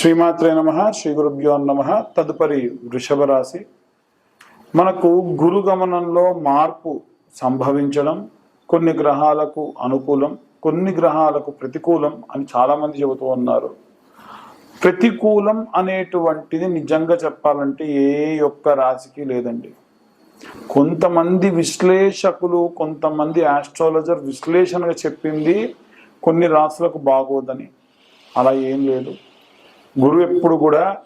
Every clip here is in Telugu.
శ్రీమాత్రే నమ శ్రీ గురుభ్యో నమ. తదుపరి వృషభ రాశి మనకు గురు గమనంలో మార్పు సంభవించడం కొన్ని గ్రహాలకు అనుకూలం కొన్ని గ్రహాలకు ప్రతికూలం అని చాలామంది చెబుతూ ఉన్నారు. ప్రతికూలం అనేటువంటిది నిజంగా చెప్పాలంటే ఏ ఒక్క రాశికి లేదండి. కొంతమంది విశ్లేషకులు కొంతమంది ఆస్ట్రాలజర్ విశ్లేషణగా చెప్పింది కొన్ని రాశులకు బాగోదని. అలా ఏం లేదు. గురువు ఎప్పుడు కూడా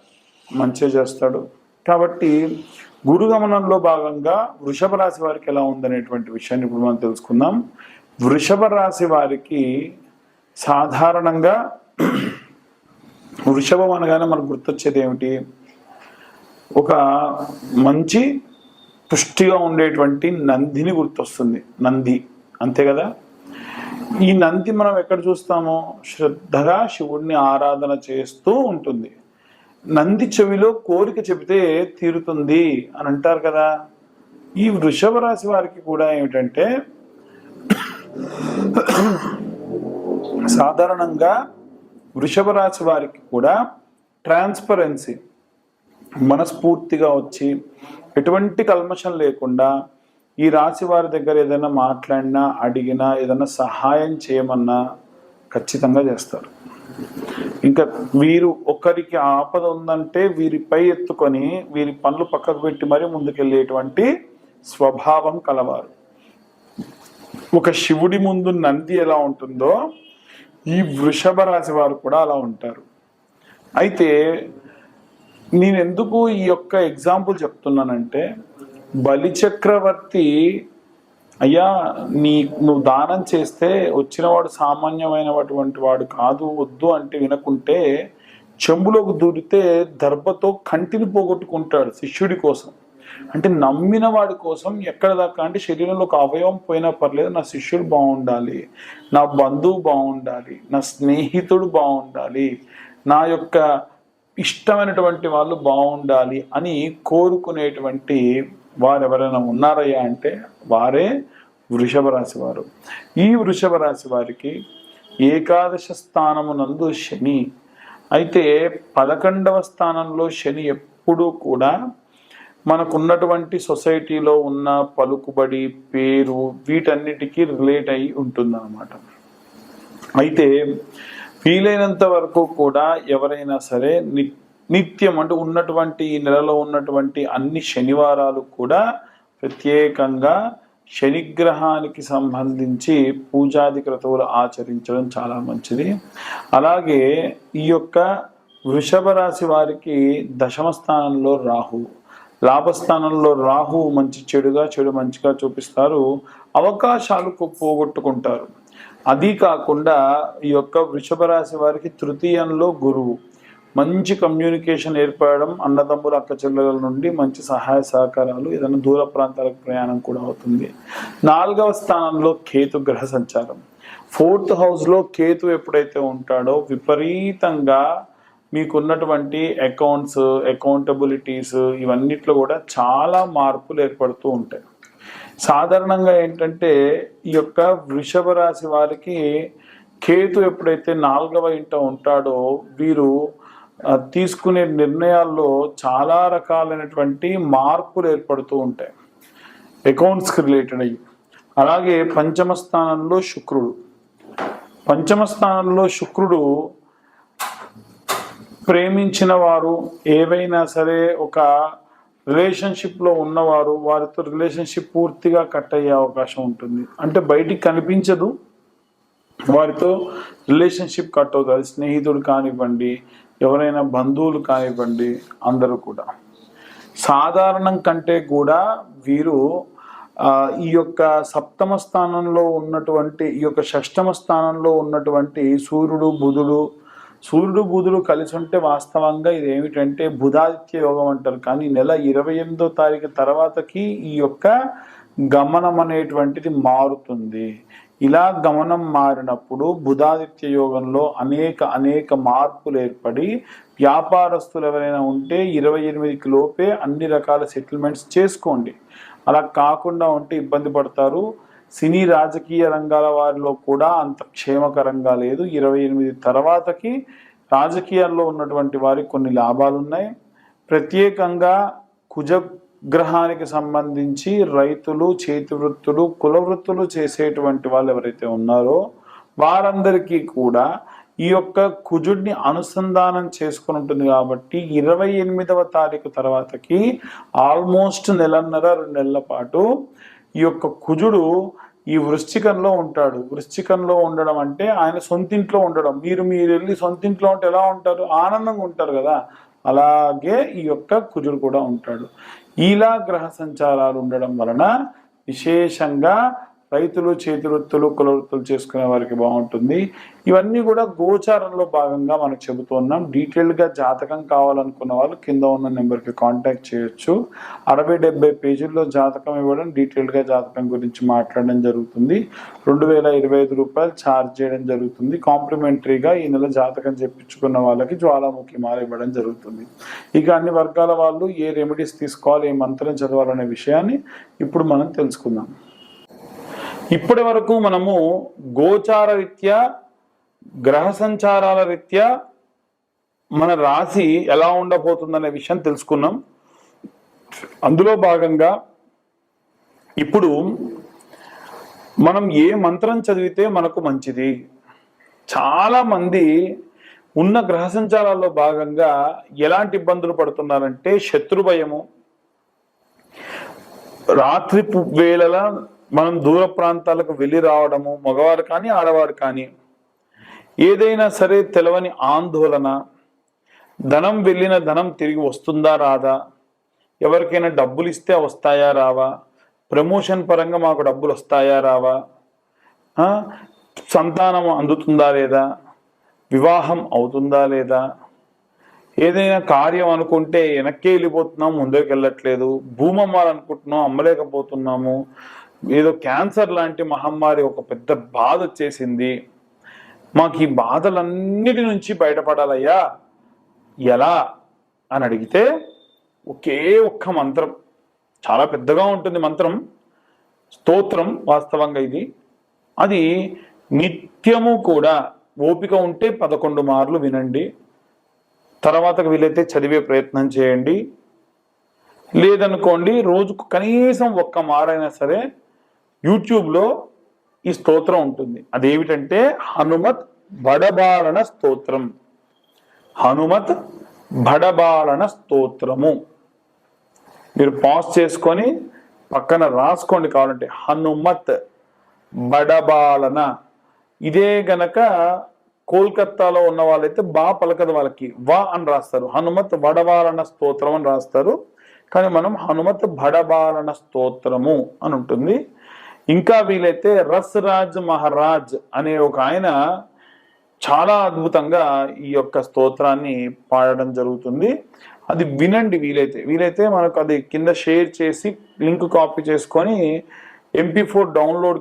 మంచి చేస్తాడు. కాబట్టి గురు గమనంలో భాగంగా వృషభ రాశి వారికి ఎలా ఉందనేటువంటి విషయాన్ని ఇప్పుడు మనం తెలుసుకుందాం. వృషభ రాశి వారికి సాధారణంగా వృషభం అనగానే మనకు గుర్తొచ్చేది ఏమిటి? ఒక మంచి పుష్టిగా ఉండేటువంటి నందిని గుర్తొస్తుంది. నంది. అంతే కదా? ఈ నంది మనం ఎక్కడ చూస్తామో? శ్రద్ధగా శివుడిని ఆరాధన చేస్తూ ఉంటుంది. నంది చెవిలో కోరిక చెబితే తీరుతుంది అని అంటారు కదా. ఈ వృషభ రాశి వారికి కూడా ఏమిటంటే సాధారణంగా వృషభ రాశి వారికి కూడా ట్రాన్స్పరెన్సీ మనస్ఫూర్తిగా వచ్చి ఎటువంటి కల్మషం లేకుండా ఈ రాశి వారి దగ్గర ఏదైనా మాట్లాడినా అడిగినా ఏదైనా సహాయం చేయమన్నా ఖచ్చితంగా చేస్తారు. ఇంకా వీరు ఒకరికి ఆపద ఉందంటే వీరిపై ఎత్తుకొని వీరి పనులు పక్కకు పెట్టి మరీ ముందుకెళ్ళేటువంటి స్వభావం కలవారు. ఒక శివుడి ముందు నంది ఎలా ఉంటుందో ఈ వృషభ రాశి వారు కూడా అలా ఉంటారు. అయితే నేను ఎందుకు ఈ యొక్క ఎగ్జాంపుల్ చెప్తున్నానంటే బలిచక్రవర్తి అయ్యా నీ నువ్వు దానం చేస్తే వచ్చినవాడు సామాన్యమైనటువంటి వాడు కాదు వద్దు అంటే వినకుంటే చెంబులోకి దూరితే దర్భతో కంటిని పోగొట్టుకుంటాడు శిష్యుడి కోసం. అంటే నమ్మిన వాడి కోసం ఎక్కడ దాకా? అంటే శరీరంలో ఒక అవయవం పోయినా పర్లేదు నా శిష్యుడు బాగుండాలి నా బంధువు బాగుండాలి నా స్నేహితుడు బాగుండాలి నా యొక్క ఇష్టమైనటువంటి వాళ్ళు బాగుండాలి అని కోరుకునేటువంటి వారు ఎవరైనా ఉన్నారయ్యా అంటే వారే వృషభ రాశి వారు ఈ వృషభ రాశి వారికి ఏకాదశ స్థానమునందు శని. అయితే పదకొండవ స్థానంలో శని ఎప్పుడూ కూడా మనకున్నటువంటి సొసైటీలో ఉన్న పలుకుబడి పేరు వీటన్నిటికీ రిలేట్ అయి ఉంటుందన్నమాట. అయితే వీలైనంత వరకు కూడా ఎవరైనా సరే నిత్య నిత్యం అంటే ఉన్నటువంటి ఈ నెలలో ఉన్నటువంటి అన్ని శనివారాలు కూడా ప్రత్యేకంగా శనిగ్రహానికి సంబంధించి పూజాది క్రతువులు ఆచరించడం చాలా మంచిది. అలాగే ఈ యొక్క వృషభ రాశి వారికి దశమ స్థానంలో రాహు. లాభస్థానంలో రాహు మంచి చెడుగా చెడు మంచిగా చూపిస్తారు. అవకాశాలు పోగొట్టుకుంటారు. అది కాకుండా ఈ యొక్క వృషభ రాశి వారికి తృతీయంలో గురువు. మంచి కమ్యూనికేషన్ ఏర్పడడం అన్నదమ్ముల అక్క చెల్లెల నుండి మంచి సహాయ సహకారాలు ఏదైనా దూర ప్రాంతాలకు ప్రయాణం కూడా అవుతుంది. నాలుగవ స్థానంలో కేతు గ్రహ సంచారం. ఫోర్త్ హౌస్లో కేతు ఎప్పుడైతే ఉంటాడో విపరీతంగా మీకున్నటువంటి అకౌంట్స్ అకౌంటబిలిటీస్ ఇవన్నిట్లో కూడా చాలా మార్పులు ఏర్పడుతూ ఉంటాయి. సాధారణంగా ఏంటంటే ఈ యొక్క వృషభ రాశి వారికి కేతు ఎప్పుడైతే నాలుగవ ఇంట ఉంటాడో వీరు తీసుకునే నిర్ణయాల్లో చాలా రకాలైనటువంటి మార్పులు ఏర్పడుతూ ఉంటాయి. అకౌంట్స్కి రిలేటెడ్ అయ్యి. అలాగే పంచమ స్థానంలో శుక్రుడు. పంచమ స్థానంలో శుక్రుడు ప్రేమించిన వారు ఏవైనా సరే ఒక రిలేషన్షిప్లో ఉన్నవారు వారితో రిలేషన్షిప్ పూర్తిగా కట్ అయ్యే అవకాశం ఉంటుంది. అంటే బయటికి కనిపించదు వారితో రిలేషన్షిప్ కట్ అవుతుంది స్నేహితుడు కానివ్వండి ఎవరైనా బంధువులు కానివ్వండి అందరూ కూడా. సాధారణం కంటే కూడా వీరు ఈ యొక్క సప్తమ స్థానంలో ఉన్నటువంటి ఈ యొక్క షష్టమ స్థానంలో ఉన్నటువంటి సూర్యుడు బుధుడు సూర్యుడు బుధుడు కలిసి ఉంటే వాస్తవంగా ఇది ఏమిటంటే బుధాదిత్య యోగం అంటారు. కానీ నెల ఇరవై ఎనిమిదో తారీఖు తర్వాతకి ఈ యొక్క గమనం అనేటువంటిది మారుతుంది. ఇలా గమనం మారినప్పుడు బుధాదిత్య యోగంలో అనేక అనేక మార్పులు ఏర్పడి వ్యాపారస్తులు ఎవరైనా ఉంటే ఇరవై ఎనిమిదికి లోపే అన్ని రకాల సెటిల్మెంట్స్ చేసుకోండి. అలా కాకుండా ఉంటే ఇబ్బంది పడతారు. సినీ రాజకీయ రంగాల వారిలో కూడా అంత క్షేమకరంగా లేదు. ఇరవై ఎనిమిది తర్వాతకి రాజకీయాల్లో ఉన్నటువంటి వారికి కొన్ని లాభాలు ఉన్నాయి ప్రత్యేకంగా కుజ గ్రహానికి సంబంధించి రైతులు చేతి వృత్తులు కుల వృత్తులు చేసేటువంటి వాళ్ళు ఎవరైతే ఉన్నారో వారందరికీ కూడా ఈ యొక్క కుజుడిని అనుసంధానం చేసుకుని ఉంటుంది కాబట్టి ఇరవై ఎనిమిదవ తారీఖు తర్వాతకి ఆల్మోస్ట్ నెలన్నర రెండు నెలల పాటు ఈ యొక్క కుజుడు ఈ వృశ్చికంలో ఉంటాడు. వృశ్చికంలో ఉండడం అంటే ఆయన సొంతింట్లో ఉండడం. మీరు మీరు వెళ్ళి సొంతింట్లో ఉంటే ఎలా ఉంటారు? ఆనందంగా ఉంటారు కదా. అలాగే ఈ యొక్క కుజుడు కూడా ఉంటాడు. ఇలా గ్రహ సంచారాలు ఉండడం వలన విశేషంగా రైతులు చేతి వృత్తులు కుల వృత్తులు చేసుకునే వారికి బాగుంటుంది. ఇవన్నీ కూడా గోచారంలో భాగంగా మనం చెబుతున్నాం డీటెయిల్గా జాతకం కావాలనుకున్న వాళ్ళు కింద ఉన్న నెంబర్కి కాంటాక్ట్ చేయొచ్చు. అరవై డెబ్బై పేజీల్లో జాతకం ఇవ్వడం డీటెయిల్గా జాతకం గురించి మాట్లాడడం జరుగుతుంది. రెండు వేల ఇరవై ఐదు రూపాయలు ఛార్జ్ చేయడం జరుగుతుంది. కాంప్లిమెంటరీగా ఈ నెల జాతకం చెప్పించుకున్న వాళ్ళకి జ్వాలాముఖి మాల ఇవ్వడం జరుగుతుంది. ఇక అన్ని వర్గాల వాళ్ళు ఏ రెమెడీస్ తీసుకోవాలి ఏ మంత్రం చదవాలనే విషయాన్ని ఇప్పుడు మనం తెలుసుకుందాం. ఇప్పటి వరకు మనము గోచార రీత్యా గ్రహ సంచారాల రీత్యా మన రాశి ఎలా ఉండబోతుందనే విషయం తెలుసుకున్నాం. అందులో భాగంగా ఇప్పుడు మనం ఏ మంత్రం చదివితే మనకు మంచిది? చాలామంది ఉన్న గ్రహ సంచారాల్లో భాగంగా ఎలాంటి ఇబ్బందులు పడుతున్నారంటే శత్రు భయము. రాత్రి వేళల మనం దూర ప్రాంతాలకు వెళ్ళి రావడము మగవారు కానీ ఆడవారు కానీ ఏదైనా సరే తెలవని ఆందోళన ధనం వెళ్ళిన ధనం తిరిగి వస్తుందా రాదా? ఎవరికైనా డబ్బులు ఇస్తే వస్తాయా రావా? ప్రమోషన్ పరంగా మాకు డబ్బులు వస్తాయా రావా? సంతానం అందుతుందా లేదా? వివాహం అవుతుందా లేదా? ఏదైనా కార్యం అనుకుంటే వెనక్కి వెళ్ళిపోతున్నాం ముందుకు వెళ్ళట్లేదు. భూమి అమ్మాలనుకుంటున్నాం అమ్మలేకపోతున్నాము. ఏదో క్యాన్సర్ లాంటి మహమ్మారి ఒక పెద్ద బాధ వచ్చేసింది. మాకు ఈ బాధలన్నిటి నుంచి బయటపడాలయ్యా. ఎలా? అని అడిగితే ఒకే ఒక్క మంత్రం. చాలా పెద్దగా ఉంటుంది మంత్రం. స్తోత్రం వాస్తవంగా ఇది. అది నిత్యము కూడా ఓపిక ఉంటే పదకొండు మార్లు వినండి. తర్వాత వీలైతే చదివే ప్రయత్నం చేయండి. లేదనుకోండి రోజుకు కనీసం ఒక్క మారైనా సరే యూట్యూబ్లో ఈ స్తోత్రం ఉంటుంది. అదేమిటంటే హనుమత్ బడబాలన స్తోత్రం. హనుమత్ బడబాలన స్తోత్రము. మీరు పాజ్ చేసుకొని పక్కన రాసుకోండి కావాలంటే హనుమత్ బడబాలన. ఇదే గనక కోల్కత్తాలో ఉన్న వాళ్ళైతే బా పలకదు వాళ్ళకి. వా అని రాస్తారు. హనుమత్ వడబాలన స్తోత్రం అని రాస్తారు. కానీ మనం హనుమత్ బడబాలన స్తోత్రము అని ఉంటుంది. ఇంకా వీలైతే రస్ రాజ్ మహారాజ్ అనే ఒక ఆయన చాలా అద్భుతంగా ఈ యొక్క స్తోత్రాన్ని పాడడం జరుగుతుంది. అది వినండి వీలైతే. వీలైతే మనకు అది కింద షేర్ చేసి లింక్ కాపీ చేసుకొని MP four download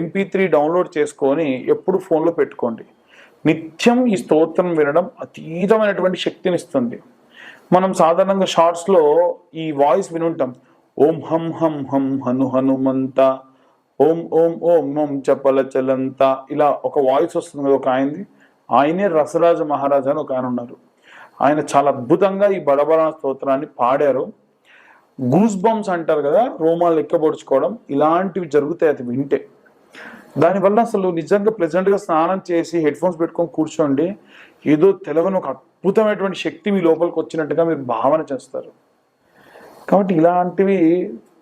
MP three download చేసుకొని ఎప్పుడు ఫోన్లో పెట్టుకోండి. నిత్యం ఈ స్తోత్రం వినడం అతీతమైనటువంటి శక్తిని ఇస్తుంది. మనం సాధారణంగా షార్ట్స్లో ఈ వాయిస్ వినుంటాం. ఓం హం హం హం హను హనుమంత ఓం ఓం ఓం ఓం చెప్పల చెల్లంత ఇలా ఒక వాయిస్ వస్తుంది కదా ఒక ఆయనది. ఆయనే రసరాజ మహారాజా అని ఒక ఆయన ఉన్నారు. ఆయన చాలా అద్భుతంగా ఈ బడబడ స్తోత్రాన్ని పాడారు. గూస్ బంప్స్ అంటారు కదా రోమాలు లెక్కపొడుచుకోవడం ఇలాంటివి జరుగుతాయి అది వింటే. దానివల్ల అసలు నిజంగా ప్లెజెంట్గా స్నానం చేసి హెడ్ ఫోన్స్ పెట్టుకొని కూర్చోండి. ఏదో తెలవని ఒక అద్భుతమైనటువంటి శక్తి మీ లోపలికి వచ్చినట్టుగా మీరు భావన చేస్తారు. కాబట్టి ఇలాంటివి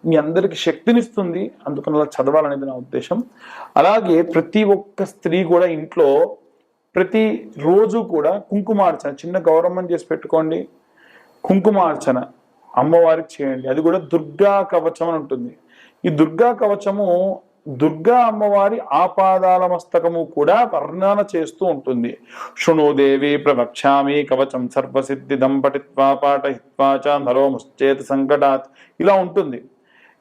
మీ అందరికి శక్తినిస్తుంది. అందుకని అలా చదవాలనేది నా ఉద్దేశం. అలాగే ప్రతి ఒక్క స్త్రీ కూడా ఇంట్లో ప్రతి రోజు కూడా కుంకుమార్చన చిన్న గౌరవం చేసి పెట్టుకోండి. కుంకుమార్చన అమ్మవారికి చేయండి. అది కూడా దుర్గా కవచం అని ఉంటుంది. ఈ దుర్గా కవచము దుర్గా అమ్మవారి ఆపాదాల మస్తకము కూడా వర్ణన చేస్తూ ఉంటుంది. శృణోదేవి ప్రవక్ష్యామి కవచం సర్వసిద్ధి దంపటిత్వా పాఠహిత్వాచ నరో ముశ్చేత సంకటాత్ ఇలా ఉంటుంది.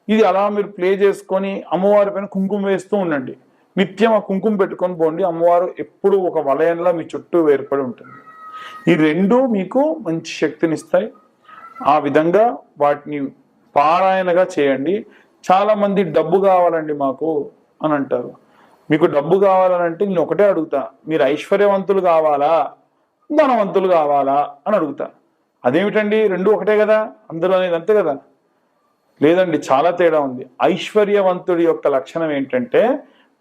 ఇది అలా మీరు ప్లే చేసుకొని అమ్మవారి పైన కుంకుమ వేస్తూ ఉండండి. నిత్యం ఆ కుంకుమ పెట్టుకొని పోండి. అమ్మవారు ఎప్పుడు ఒక వలయంలో మీ చుట్టూ ఏర్పడి ఉంటుంది. ఈ రెండు మీకు మంచి శక్తినిస్తాయి. ఆ విధంగా వాటిని పారాయణగా చేయండి. చాలా మంది డబ్బు కావాలండి మాకు అని అంటారు. మీకు డబ్బు కావాలని అంటే నేను ఒకటే అడుగుతా. మీరు ఐశ్వర్యవంతులు కావాలా? ధనవంతులు కావాలా? అని అడుగుతా. అదేమిటండి? రెండు ఒకటే కదా? అందరూ అనేది అంతే కదా? లేదండి చాలా తేడా ఉంది. ఐశ్వర్యవంతుడి యొక్క లక్షణం ఏంటంటే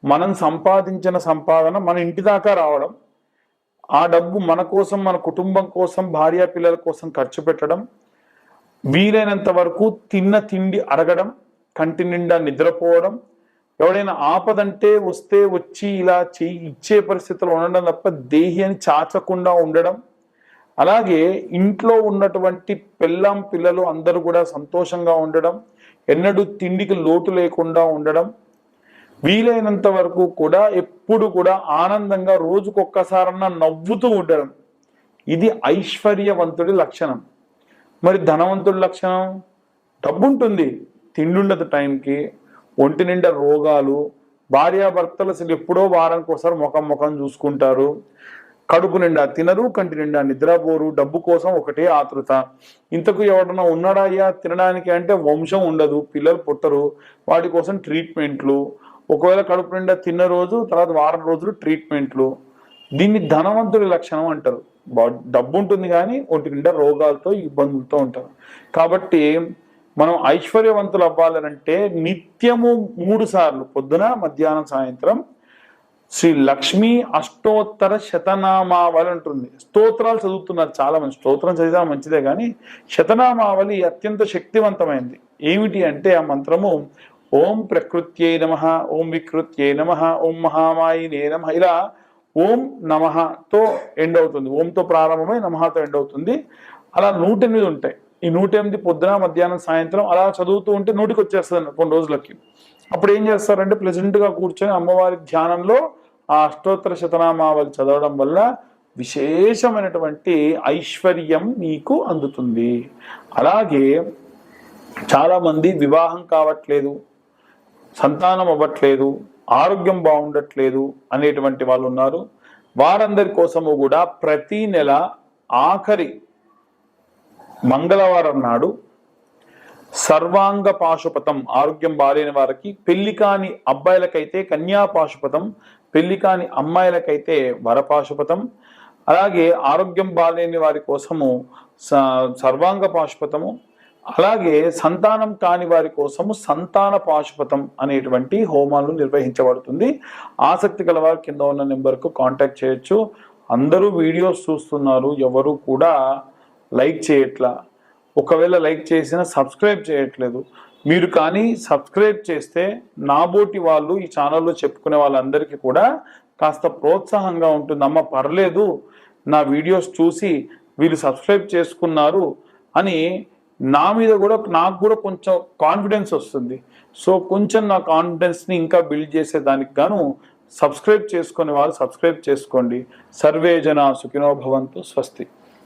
మనం సంపాదించిన సంపాదన మన ఇంటి దాకా రావడం ఆ డబ్బు మన కోసం మన కుటుంబం కోసం భార్య పిల్లల కోసం ఖర్చు పెట్టడం వీలైనంత వరకు తిన్న తిండి అడగడం కంటి నిండా నిద్రపోవడం ఎవడైనా ఆపదంటే వస్తే వచ్చి ఇలా చేయి ఇచ్చే పరిస్థితిలో ఉండడం తప్ప దేహి అని చాచకుండా ఉండడం అలాగే ఇంట్లో ఉన్నటువంటి పెళ్ళాం పిల్లలు అందరూ కూడా సంతోషంగా ఉండడం ఎన్నడూ తిండికి లోటు లేకుండా ఉండడం వీలైనంత వరకు కూడా ఎప్పుడు కూడా ఆనందంగా రోజుకొక్కసారన్నా నవ్వుతూ ఉండడం. ఇది ఐశ్వర్యవంతుడి లక్షణం. మరి ధనవంతుడి లక్షణం? డబ్బు ఉంటుంది తిండి ఉండదు టైంకి. ఒంటి నిండా రోగాలు. భార్యాభర్తలు అసలు ఎప్పుడో వారానికి ఒకసారి ముఖం ముఖం చూసుకుంటారు. కడుపు నిండా తినరు కంటి నిండా నిద్రపోరు డబ్బు కోసం ఒకటే ఆతృత. ఇంతకు ఎవడన్నా ఉన్నాడా అయ్యా? తినడానికి అంటే వంశం ఉండదు పిల్లలు పుట్టరు వాటి కోసం ట్రీట్మెంట్లు. ఒకవేళ కడుపు నిండా తిన్న రోజు తర్వాత వారం రోజులు ట్రీట్మెంట్లు. దీన్ని ధనవంతుడి లక్షణం అంటారు. డబ్బు ఉంటుంది కానీ ఒంటి నిండా రోగాలతో ఇబ్బందులతో ఉంటారు. కాబట్టి మనం ఐశ్వర్యవంతులు అవ్వాలనంటే నిత్యము మూడు సార్లు పొద్దున మధ్యాహ్నం సాయంత్రం శ్రీ లక్ష్మీ అష్టోత్తర శతనామావళి ఉంటుంది స్తోత్రాలు చదువుతున్నారు చాలా మంది స్తోత్రం చదివినా మంచిదే కానీ శతనామావళి అత్యంత శక్తివంతమైంది. ఏమిటి అంటే ఆ మంత్రము ఓం ప్రకృత్యై నమ ఓం వికృత్యై నమ ఓం మహామాయినే నమ. ఇలా ఓం నమహతో ఎండ్ అవుతుంది. ఓంతో ప్రారంభమై నమహతో ఎండ్ అవుతుంది. అలా నూట ఎనిమిది ఉంటాయి. ఈ నూట ఎనిమిది పొద్దున మధ్యాహ్నం సాయంత్రం అలా చదువుతూ ఉంటే నూటికి వచ్చేస్తుంది కొన్ని రోజులకి. అప్పుడు ఏం చేస్తారంటే ప్రెజెంట్గా కూర్చొని అమ్మవారి ధ్యానంలో ఆ అష్టోత్తర శతనామావళి చదవడం వల్ల విశేషమైనటువంటి ఐశ్వర్యం నీకు అందుతుంది. అలాగే చాలా మంది వివాహం కావట్లేదు సంతానం అవ్వట్లేదు ఆరోగ్యం బాగుండట్లేదు అనేటువంటి వాళ్ళు ఉన్నారు. వారందరి కోసము కూడా ప్రతి నెల ఆఖరి మంగళవారం నాడు సర్వాంగ పాశుపతం ఆరోగ్యం బాలేని వారికి పెళ్ళి కాని అబ్బాయిలకైతే కన్యా పాశుపతం పెళ్ళి కాని అమ్మాయిలకైతే వరపాశుపతం అలాగే ఆరోగ్యం బాలేని వారి కోసము స- సర్వాంగ పాశుపతము. అలాగే సంతానం కాని వారి కోసము సంతాన పాశుపతం అనేటువంటి హోమాలు నిర్వహించబడుతుంది. ఆసక్తి గల వారు కింద ఉన్న నెంబర్కు కాంటాక్ట్ చేయొచ్చు. అందరూ వీడియోస్ చూస్తున్నారు. ఎవరు కూడా లైక్ చేయట్లా. ఒకవేళ లైక్ చేసినా సబ్స్క్రైబ్ చేయట్లేదు. మీరు కానీ సబ్స్క్రైబ్ చేస్తే నాబోటి వాళ్ళు ఈ ఛానల్లో చెప్పుకునే వాళ్ళందరికీ కూడా కాస్త ప్రోత్సాహంగా ఉంటుందమ్మ పర్లేదు. నా వీడియోస్ చూసి వీళ్ళు సబ్స్క్రైబ్ చేసుకున్నారు అని నా మీద కూడా నాకు కూడా కొంచెం కాన్ఫిడెన్స్ వస్తుంది. సో కొంచెం నా కాన్ఫిడెన్స్ని ఇంకా బిల్డ్ చేసేదానికి గాను సబ్స్క్రైబ్ చేసుకునే వాళ్ళు సబ్స్క్రైబ్ చేసుకోండి. సర్వే జన సుఖినోభవంతో స్వస్తి.